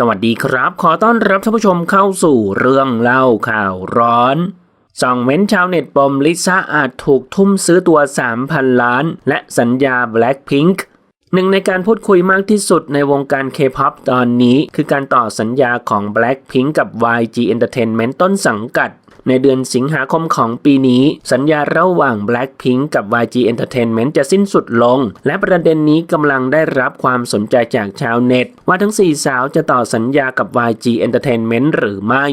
สวัสดีครับ ขอต้อนรับท่านผู้ชมเข้าสู่เรื่องเล่าข่าวร้อนส่องเม้นชาวเน็ตปมลิซ่าอาจถูกทุ่มซื้อตัว 3,000 ล้าน และสัญญา Blackpink หนึ่งในการพูดคุยมากที่สุดในวงการ K-POP ตอนนี้ คือการต่อสัญญาของ Blackpink กับ YG Entertainment ต้นสังกัด ในเดือนสิงหาคมของปีนี้ สัญญาระหว่าง Blackpink กับ YG Entertainment จะสิ้นสุดลง และประเด็นนี้กำลังได้รับความสนใจจากชาวเน็ต ว่าทั้ง 4 สาวจะต่อสัญญากับ YG Entertainment หรือไม่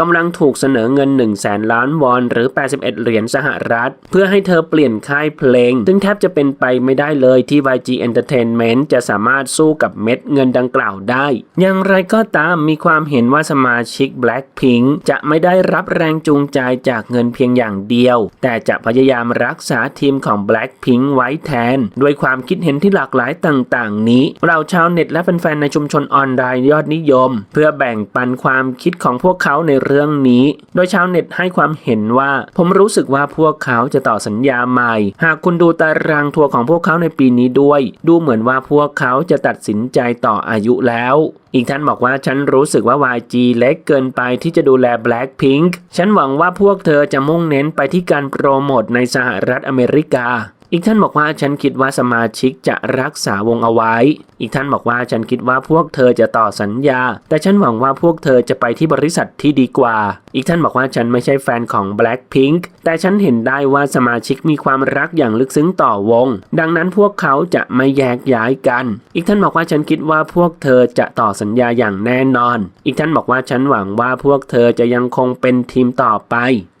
กำลังถูกเสนอเงิน 1 0 0 0 0แสนล้านวอน หรือ 81 เหรียญสหรัฐ เพื่อให้เธอเปลี่ยนค่ายเพลง ซึ่งแทบจะเป็นไปไม่ได้เลยที่ YG Entertainment จะสามารถสู้กับเม็ดเงินดังกล่าวได้ อย่างไรก็ตามมีความเห็นว่าสมาชิก Blackpink จะไม่ได้รับแรงจูงใจจากเงินเพียงอย่างเดียว แต่จะพยายามรักษาทีมของ Blackpink ไว้แทน ด้วยความคิดเห็นที่หลากหลายต่างๆ นี้เราชาวเน็ตและแฟนๆในชุมชนออนไลน์ยอดนิยม เพื่อแบ่งปันความคิดของพวกเขาในเรื่องนี้ โดยชาวเน็ตให้ความเห็นว่า ผมรู้สึกว่าพวกเขาจะต่อสัญญาใหม่ หากคุณดูตารางทัวร์ของพวกเขาในปีนี้ด้วย ดูเหมือนว่าพวกเขาจะตัดสินใจต่ออายุแล้วอีกท่านบอกว่าฉันรู้สึกว่า YG เล็กเกินไปที่จะดูแล Blackpink ฉันหวังว่าพวกเธอจะมุ่งเน้นไปที่การโปรโมทในสหรัฐอเมริกา อีกท่านบอกว่าฉันคิดว่าสมาชิกจะรักษาวงเอาไว้ อีกท่านบอกว่าฉันคิดว่าพวกเธอจะต่อสัญญา แต่ฉันหวังว่าพวกเธอจะไปที่บริษัทที่ดีกว่า อีกท่านบอกว่าฉันไม่ใช่แฟนของ Blackpink แต่ฉันเห็นได้ว่าสมาชิกมีความรักอย่างลึกซึ้งต่อวง ดังนั้นพวกเขาจะไม่แยกย้ายกัน อีกท่านบอกว่าฉันคิดว่าพวกเธอจะต่อสัญญาอย่างแน่นอน อีกท่านบอกว่าฉันหวังว่าพวกเธอจะยังคงเป็นทีมต่อไป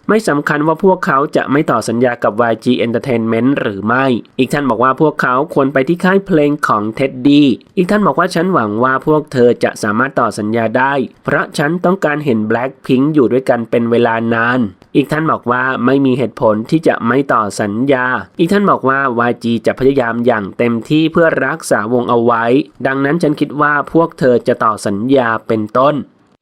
ไม่สำคัญว่าพวกเขาจะไม่ต่อสัญญากับ YG Entertainment หรือไม่ อีกท่านบอกว่าพวกเขาควรไปที่ค่ายเพลงของ Teddy อีกท่านบอกว่าฉันหวังว่าพวกเธอจะสามารถต่อสัญญาได้ เพราะฉันต้องการเห็น Blackpink อยู่ด้วยกันเป็นเวลานาน อีกท่านบอกว่าไม่มีเหตุผลที่จะไม่ต่อสัญญา อีกท่านบอกว่า YG จะพยายามอย่างเต็มที่เพื่อรักษาวงเอาไว้ ดังนั้นฉันคิดว่าพวกเธอจะต่อสัญญาเป็นต้น